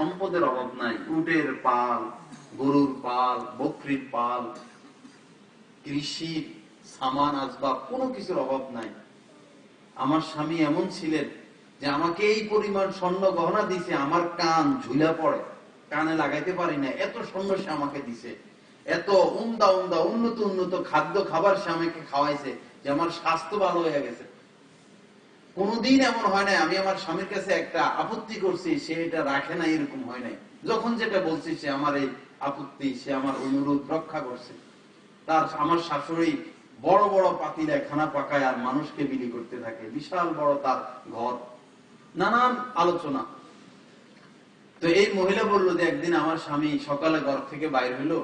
সম্পদের অভাব নাই। উটের পাল, গরুর পাল, বকরির পাল, কৃষির সামান, আসবাব, কোনো কিছুর অভাব নাই। আমার স্বামী এমন ছিলেন যে আমাকে এই পরিমাণ স্বর্ণ গহনা দিছে, আমার কান ঝুলা পড়ে। কানে লাগাইতে পারি না, এত স্বর্ণ সে আমাকে দিছে। এত উমদা উমদা, উন্নত উন্নত খাদ্য খাবার সে আমাকে খাওয়াইছে যে আমার স্বাস্থ্য ভালো হয়ে গেছে। কোনদিন এমন হয় নাই, আমি আমার স্বামীর কাছে একটা আপত্তি করছি, সে এটা রাখে না এরকম হয় নাই। যখন যেটা বলছি, সে আমার এই আপত্তি, সে আমার অনুরোধ রক্ষা করছে। তার আমার শাশুড়ি বড় বড় পাতিলায়, খানা পাকায় আর মানুষকে বিলি করতে থাকে। বিশাল বড় তার ঘর। নানান আলোচনা। তো এই মহিলা বলল যে, একদিন আমার স্বামী সকালে ঘর থেকে বাইর হইল।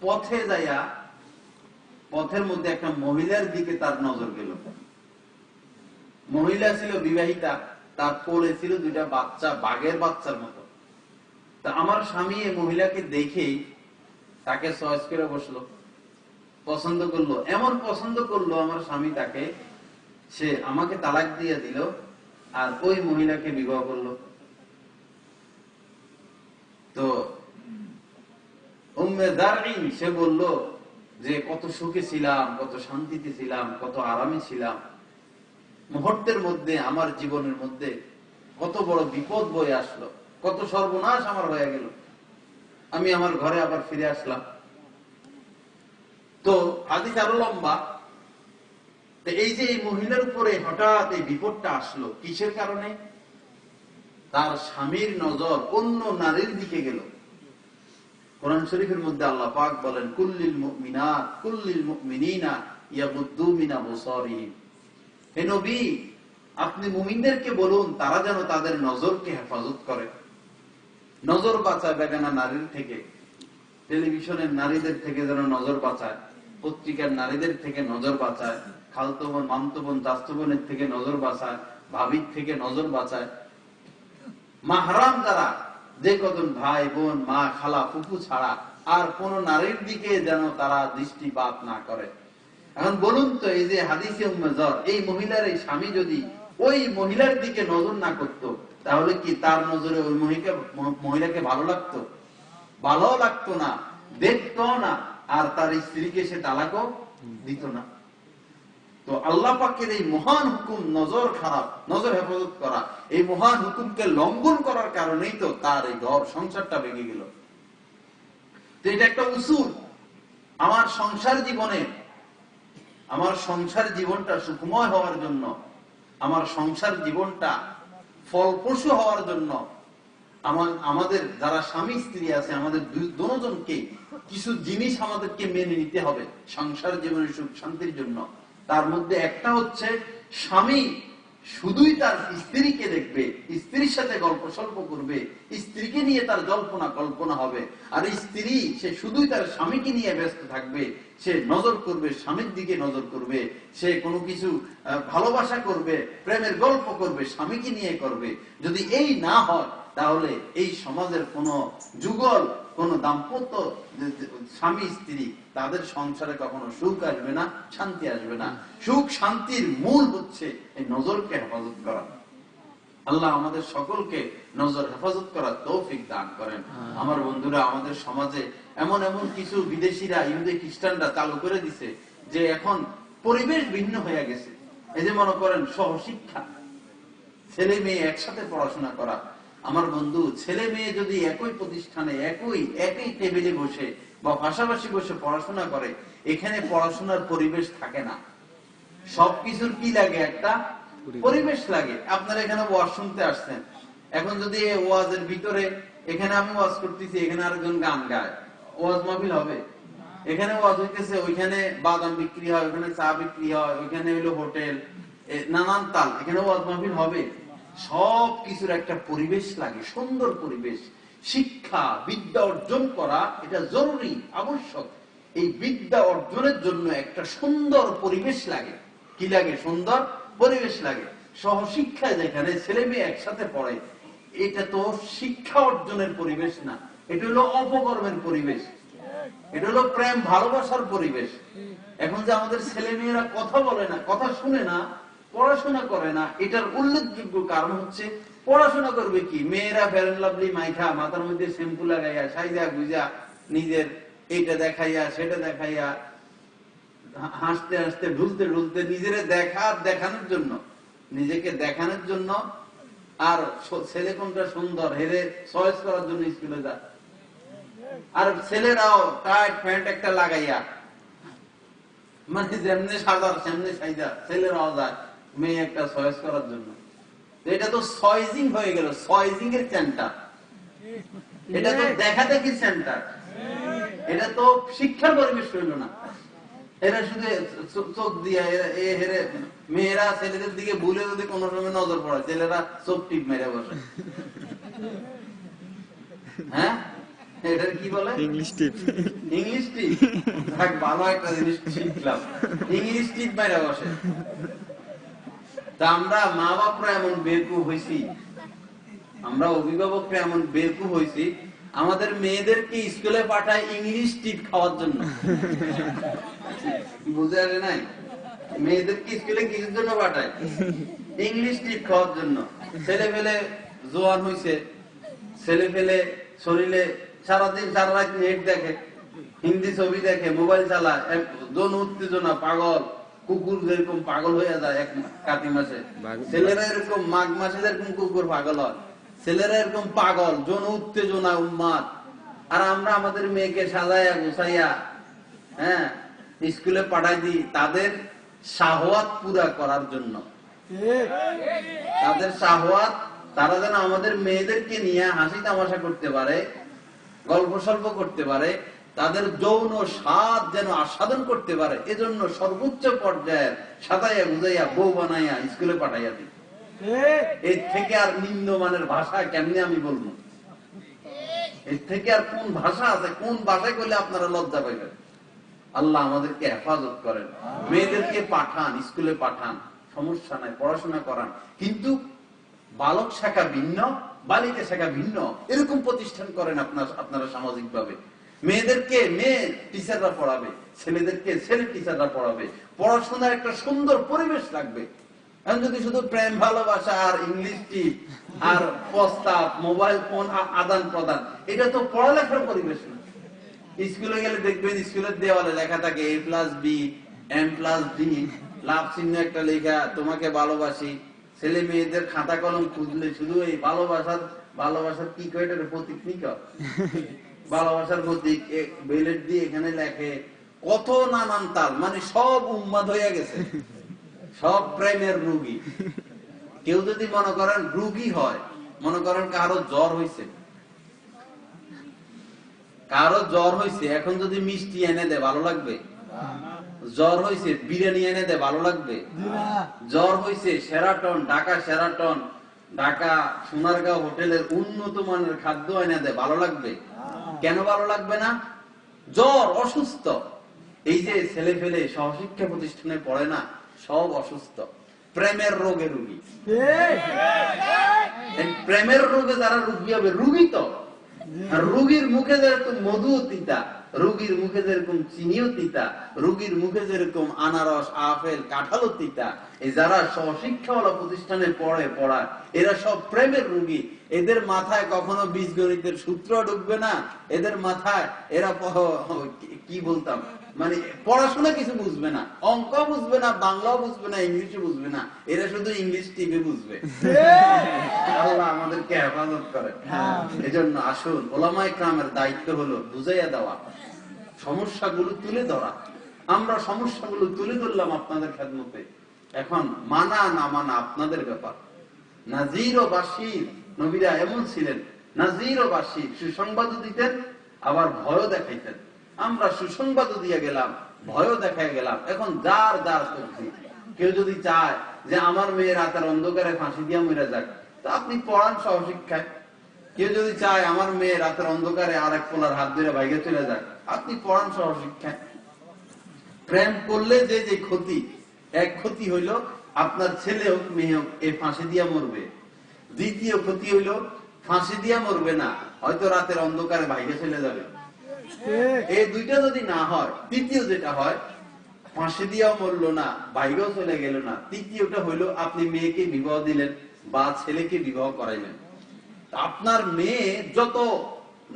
পথে যাইয়া, পথের মধ্যে একটা মহিলার দিকে তার নজর গেল। মহিলা ছিল বিবাহিতা, তার কোলে ছিল দুইটা বাচ্চা, বাঘের বাচ্চার মতো। তা আমার স্বামী এই মহিলাকে দেখেই তাকে চয়েস করে বসল, পছন্দ করল। এমন পছন্দ করল আমার স্বামী তাকে, সে আমাকে তালাক দিয়ে দিল আর ওই মহিলাকে বিবাহ করল। তো সে বলল যে, কত সুখে ছিলাম, কত শান্তিতে ছিলাম, কত আরামে ছিলাম। মুহূর্তের মধ্যে, আমার জীবনের মধ্যে কত বড় বিপদ বয়ে আসলো, কত সর্বনাশ আমার হয়ে গেল। আমি আমার ঘরে আবার ফিরে আসলাম। তো হাদিস আরও লম্বা। এই যে এই মহিলার উপরে হঠাৎ এই বিপদটা আসলো, কিসের কারণে? তার স্বামীর নজর অন্য নারীর দিকে গেল। কোরআন শরীফের মধ্যে আল্লাহ পাক বলেন, কুল্লিল মুমিনাত, কুল্লিল মুমিনিনা ইয়াগুদ্দু মিন আবসারিহিম আপনি মুমিনদেরকে বলুন, তারা যেন তাদের নজরকে হেফাজত করে। নজর বাঁচায় বেগানা নারীর থেকে, টেলিভিশনের নারীদের থেকে যেন নজর বাঁচায়, পত্রিকার নারীদের থেকে নজর বাঁচায়, খালতো বোন, মামতো বোন বোনের থেকে নজর বাঁচায়, ভাবির থেকে নজর বাঁচায়। মাহারাম যারা, যে কজন ভাই, বোন, মা, খালা, ফুফু ছাড়া, আর কোন নারীর দিকে যেন তারা দৃষ্টিপাত না করে। এখন বলুন তো, এই যে হাদিসে উম্মেজর এই মহিলার এই স্বামী যদি ওই মহিলার দিকে নজর না করত, তাহলে কি তার নজরে ওই মহিলা মহিলাকে ভালো লাগতো? ভালো লাগতো না দেখতো না, আর তার স্ত্রীকে সে তালাকও দিত না। তো আল্লাহ পাকের এই মহান হুকুম নজর খারাপ, নজর হেফাজত করা, এই মহান হুকুমকে লঙ্ঘন করার কারণেই তো তার এই ঘর, সংসারটা ভেঙে গেল। তো এটা একটা উসুল। আমার সংসার জীবনে আমার সংসার জীবনটা সুখময় হওয়ার জন্য, আমার সংসার জীবনটা ফলপ্রসূ হওয়ার জন্য, আমার, আমাদের যারা স্বামী স্ত্রী আছে, আমাদের দুজনকে কিছু জিনিস আমাদেরকে মেনে নিতে হবে সংসার জীবনের সুখ শান্তির জন্য। তার মধ্যে একটা হচ্ছে স্বামী শুধুই তার স্ত্রীকে দেখবে, স্ত্রীর সাথে গল্প স্বল্প করবে, স্ত্রীকে নিয়ে তার জল্পনা কল্পনা হবে। আর স্ত্রী, সে শুধুই তার স্বামীকে নিয়ে ব্যস্ত থাকবে, সে নজর করবে, স্বামীর দিকে নজর করবে, সে কোনো কিছু ভালোবাসা করবে, প্রেমের গল্প করবে, স্বামীকে নিয়ে করবে। যদি এই না হয়, তাহলে এই সমাজের কোন যুগল কোন দাম্পত্য স্বামী স্ত্রী তাদের সংসারে কখনো সুখ আসবে না শান্তি আসবে না। সুখ শান্তির মূল হচ্ছে এই নজরকে হেফাজত করা। আল্লাহ আমাদের সকলকে নজর হেফাজত করার তৌফিক দান করেন। আমার বন্ধুরা আমাদের সমাজে এমন এমন কিছু বিদেশিরা ইহুদি খ্রিস্টানরা চালু করে দিছে যে এখন পরিবেশ ভিন্ন হয়ে গেছে। এই যে মনে করেন সহশিক্ষা ছেলে মেয়ে একসাথে পড়াশোনা করা আমার বন্ধু ছেলে মেয়ে যদি একই প্রতিষ্ঠানে একই একই টেবিলে বসে বা পাশাপাশি বসে পড়াশোনা করে এখানে পড়াশোনার পরিবেশ থাকে না। সবকিছুর কি লাগে একটা? পরিবেশ। লাগে। আপনারা এখানে ওয়াজ শুনতে আসছেন। এখন যদি ওয়াজের ভিতরে এখানে আমি ওয়াজ করতেছি এখানে আরেকজন গান গায় ওয়াজ মাহফিল হবে? এখানে ওয়াজ হইতেছে ওইখানে বাদাম বিক্রি হয় ওইখানে চা বিক্রি হয় ওইখানে হইল হোটেল নানান তাল এখানে ওয়াজ মাহফিল হবে? সব কিছুর একটা পরিবেশ লাগে, সুন্দর পরিবেশ, শিক্ষা, বিদ্যা অর্জন করা, এটা জরুরি, আবশ্যক। এই বিদ্যা অর্জনের জন্য একটা সুন্দর পরিবেশ লাগে। কি লাগে সুন্দর? পরিবেশ লাগে। সহশিক্ষায় যেখানে ছেলে মেয়ে একসাথে পড়ে, এটা তো শিক্ষা অর্জনের পরিবেশ না। এটা হলো অপকর্মের পরিবেশ। এটা হলো প্রেম, ভালোবাসার পরিবেশ। এখন যে আমাদের ছেলে মেয়েরা কথা বলে না, কথা শুনে না পড়াশোনা করে না, এটার উল্লেখযোগ্য কারণ হচ্ছে পড়াশোনা করবে কি? মেয়েরা ফেরেন লাভলি মাইখা, মাথার মধ্যে শ্যাম্পু লাগাইয়া, সাইজা গুজা নিজের এইটা দেখাইয়া, সেটা দেখাইয়া হাসতে হাসতে, ঢুলতে ঢুলতে নিজের দেখা দেখানোর জন্য, নিজেকে দেখানোর জন্য আর ছেলে কোনটা সুন্দর, হেরে চয়েস করার জন্য স্কুলে যা। আর ছেলেরাও টাইট প্যান্ট একটা লাগাইয়া মানে যেমনি সাজার সেমনি সাইজা, ছেলেরাও যায়। মেয়ে একটা চয়েস করার জন্য। এটা তো সয়েজিং হয়ে গেল সয়েজিং এর সেন্টার এটা তো দেখা দেখি সেন্টার এটা তো শিক্ষার পরিবেশ না। এরা শুধু চোখ দিয়ে হেরে মেয়েরা ছেলেদের দিকে ভুলে যদি কোনো সময় নজর পড়ে ছেলেরা চোখ টিপ মেরে বসে। হ্যাঁ? এটা কি বলে? English tip. English tip? ভালো একটা জিনিস শিখলাম। ইংলিশ টিপ মেরে বসে। তা আমরা মা বাপরা এমন বেরকুব হয়েছি আমরা অভিভাবকরা এমন বেরকুব হয়েছি আমাদের মেয়েদেরকে স্কুলে পাঠায় ইংলিশ টিপ খাওয়ার জন্য। বুঝে নাই? মেয়েদেরকে স্কুলে কিসের জন্য পাঠায়? ইংলিশ টিপ খাওয়ার জন্য। ছেলে ফেলে জোয়ান হয়েছে ছেলে ফেলে শরীরে সারাদিন সারা রাত নেট দেখে, হিন্দি ছবি দেখে, মোবাইল চালায় যৌন উত্তেজনা, পাগল। কুকুর যেরকম পাগল হয়ে যায় এক কাতি মাসে। ছেলেরা এরকম মাঘ মাসে যেরকম কুকুর পাগল হয়। ছেলেরা এরকম পাগল যৌন উত্তেজনা উন্মাদ আর আমরা আমাদের মেয়েকে সাজাইয়া গুছাইয়া হ্যাঁ স্কুলে পাঠাই দিই তাদের শাহওয়াত পুরা করার জন্য। তাদের শাহওয়াত তারা যেন আমাদের মেয়েদেরকে নিয়ে হাসি তামাশা করতে পারে গল্প সল্প করতে পারে তাদের যৌন স্বাদ যেন আস্বাদন করতে পারে এজন্য সর্বোচ্চ পর্যায়ের সাদাইয়া বুঝাইয়া বউ বানাইয়া স্কুলে পাঠাইয়া দিই। এর থেকে আর নিম্নমানের ভাষা কেমনে আমি বলব? এর থেকে আর কোন ভাষা আছে কোন ভাষায় করলে আপনারা লজ্জা পাইবেন? আল্লাহ আমাদেরকে হেফাজত করেন। মেয়েদেরকে পাঠান স্কুলে পাঠান সমস্যা নাই পড়াশোনা করান। কিন্তু বালক শাখা ভিন্ন বালিকা শাখা ভিন্ন এরকম প্রতিষ্ঠান করেন আপনার আপনারা সামাজিক ভাবে মেয়েদেরকে মেয়ে টিচাররা পড়াবে, ছেলেদেরকে ছেলে টিচাররা পড়াবে। পড়াশোনার একটা সুন্দর পরিবেশ লাগবে। যদি শুধু প্রেম, ভালোবাসা আর ইংলিশ আর প্রস্তাব মোবাইল ফোন আদান প্রদান, এটা তো পড়ালেখার পরিবেশ না। স্কুলে গেলে দেখবেন স্কুলের দেওয়ালে লেখা থাকে A plus B M plus D love চিহ্ন একটা লেখা, তোমাকে ভালোবাসি। ছেলে মেয়েদের খাতা কলম খুঁজলে শুধু এই ভালোবাসার ভালোবাসার কি কয় এটার প্রতীক নি কয়? ভালোবাসার প্রতীক বেলেট দিয়ে এখানে লেখে, কত নানান তাল মানে সব উন্মাদ হয়ে গেছে। সব প্রেমের রুগী। কেউ যদি মনে করেন রুগী হয়, মনে করেন কারও জ্বর হয়েছে কারও জ্বর হয়েছে এখন যদি মিষ্টি এনে দেয় ভালো লাগবে? জ্বর হয়েছে বিরিয়ানি এনে দেয় ভালো লাগবে? জ্বর হয়েছে সেরাটন ঢাকা সেরাটন ঢাকা সোনারগাঁও হোটেলের উন্নত মানের খাদ্য এনে দেয় ভালো লাগবে? কেন ভালো লাগবে না? জ্বর অসুস্থ। এই যে ছেলে ফেলে সহশিক্ষা প্রতিষ্ঠানে পড়ে না সব অসুস্থ। প্রেমের রোগে রুগী। প্রেমের রোগে যারা রুগী হবে রুগী তো। রুগীর মুখে যেরকম মধু তিতা, রুগীর মুখে যেরকম চিনিও তিতা, রুগীর মুখে যেরকম আনারস আফেল কাঁঠালও তিতা। যারা স্বশিক্ষাওয়ালা প্রতিষ্ঠানে পড়ে, পড়ায়, এরা সব প্রেমের রুগী। এদের মাথায় কখনো বীজগণিতের সূত্র ঢুকবে না। এদের মাথায় এরা কি বলতাম? মানে পড়াশোনা কিছু বুঝবে না অঙ্ক বুঝবে না বাংলাও বুঝবে না ইংলিশও বুঝবে না এরা শুধু ইংলিশ টিভি বুঝবে। আল্লাহ আমাদেরকে হেফাজত করে এজন্য আসুন ওলামাই ক্রামের দায়িত্ব হলো বুঝাইয়া দেওয়া সমস্যাগুলো তুলে ধরা। আমরা সমস্যাগুলো তুলে ধরলাম আপনাদের খেদমতে। এখন মানা না মানা আপনাদের ব্যাপার। নাজির ও বাসির নবীরা এমন ছিলেন নাজির ও বাসির সুসংবাদও দিতেন আবার ভয়ও দেখাইতেন। আমরা সুসংবাদও দিয়ে গেলাম, ভয়ও দেখাই গেলাম। এখন যার যার সবজি কেউ যদি চায় যে আমার মেয়ে রাতের অন্ধকারে ফাঁসি দিয়া মরে যাক, তা আপনি পড়ান সহশিক্ষায়। কেউ যদি চায় আমার মেয়ে রাতের অন্ধকারে আর এক পোলার হাত ধরে ভাইগে চলে যাক, আপনি পড়ান সহশিক্ষায়। প্রেম করলে যে যে ক্ষতি, এক ক্ষতি হইল আপনার ছেলে হোক, মেয়ে হোক এই ফাঁসি দিয়া মরবে। দ্বিতীয় ক্ষতি হইল ফাঁসি দিয়া মরবে না, হয়তো রাতের অন্ধকারে ভাইগে চলে যাবে। এই দুইটা যদি না হয় তৃতীয় যেটা হয় ফাঁসি দিয়েও মরলো না বাইরেও চলে গেল না। তৃতীয়টা হইল আপনি মেয়েকে বিবাহ দিলেন বা ছেলেকে বিবাহ করাইলেন। আপনার মেয়ে যত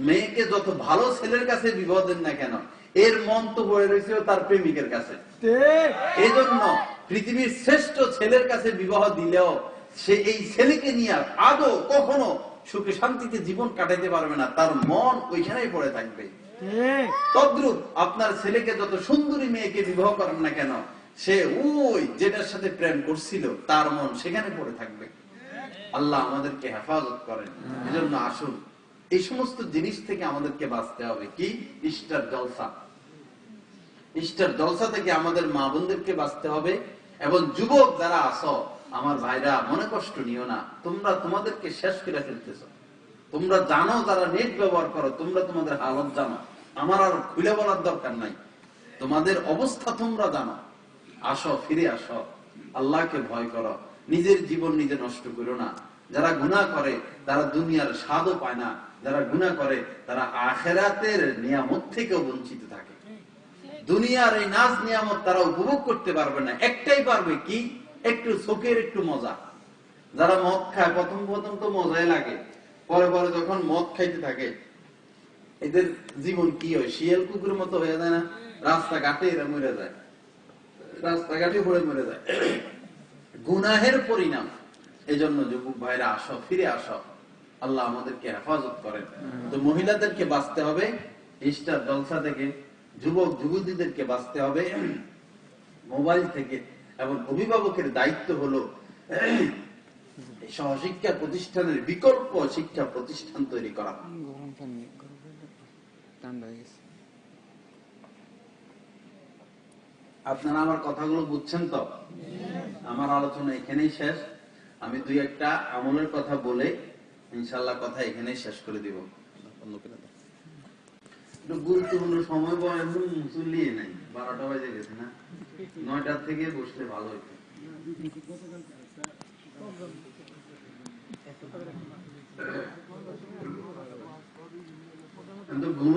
মেয়েকে যত ভালো ছেলের কাছে বিবাহ দেন না কেন এর মন তো পড়ে রয়েছে তার প্রেমিকের কাছে। এই জন্য পৃথিবীর শ্রেষ্ঠ ছেলের কাছে বিবাহ দিলেও সে এই ছেলেকে নিয়ে আদৌ কখনো সুখে শান্তিতে জীবন কাটাইতে পারবে না তার মন ওইখানেই পড়ে থাকবে। তদ্রুপ আপনার ছেলেকে যত সুন্দরী মেয়েকে বিবাহ করেন না কেন, সে ওই যেটার সাথে প্রেম করছিল, তার মন সেখানে পড়ে থাকবে। আল্লাহ আমাদেরকে হেফাজত করেন। এজন্য আসুন, এই সমস্ত জিনিস থেকে আমাদেরকে বাঁচতে হবে কি? ইস্টার জলসা। ইস্টার জলসা থেকে আমাদের মা বোনদেরকে বাঁচতে হবে। এবং যুবক যারা আসো আমার ভাইরা, মনে কষ্ট নিও না। তোমরা তোমাদেরকে শেষ করে ফেলতেছ। তোমরা জানো যারা নেট ব্যবহার করো, তোমরা তোমাদের হালত জানো। আমার আর খুলে বলার দরকার নাই। তোমাদের অবস্থা তোমরা জানো। আসো, ফিরে আসো। আল্লাহকে ভয় করো। নিজের জীবন নিজে নষ্ট করো না। যারা গুনাহ করে, তারা দুনিয়ার স্বাদও পায় না। যারা গুনাহ করে, তারা আখেরাতের নিয়ামত থেকেও বঞ্চিত থাকে। দুনিয়ার এই নাচ নিয়ামত তারা উপভোগ করতে পারবে না। একটাই পারবে কি? একটু চোখের একটু মজা। যারা মদ খায়, প্রথম প্রথম তো মজাই লাগে। পরে পরে যখন মদ খাইতে থাকে এদের জীবন কি হয়? শিয়াল কুকুরের মতো হয়ে যায় না? রাস্তাঘাটে এরা মরে যায়। রাস্তাঘাটে পড়ে মরে যায়। গুনাহের পরিণাম। এজন্য যুবক ভাইরা আসো ফিরে আসো। আল্লাহ আমাদেরকে হেফাজত করেন। তো মহিলাদেরকে বাঁচতে হবে। ইস্টার জলসা থেকে যুবক যুবতীদেরকে বাঁচতে হবে। মোবাইল থেকে। এবং অভিভাবকের দায়িত্ব হলো এই সহশিক্ষা প্রতিষ্ঠানের বিকল্প শিক্ষা প্রতিষ্ঠান তৈরি করা। আপনারা আমার কথাগুলো বুঝছেন তো? আমার আলোচনা এখানেই শেষ। আমি দুই একটা আমলের কথা বলে ইনশাল্লাহ কথা এখানেই শেষ করে দিব। গুরুত্বপূর্ণ সময় বয় একদম মুসল্লিয়ে নাই। বারোটা বাজে গেছে না? নয়টার থেকে বসলে ভালো হইতো। কিন্তু ঘুম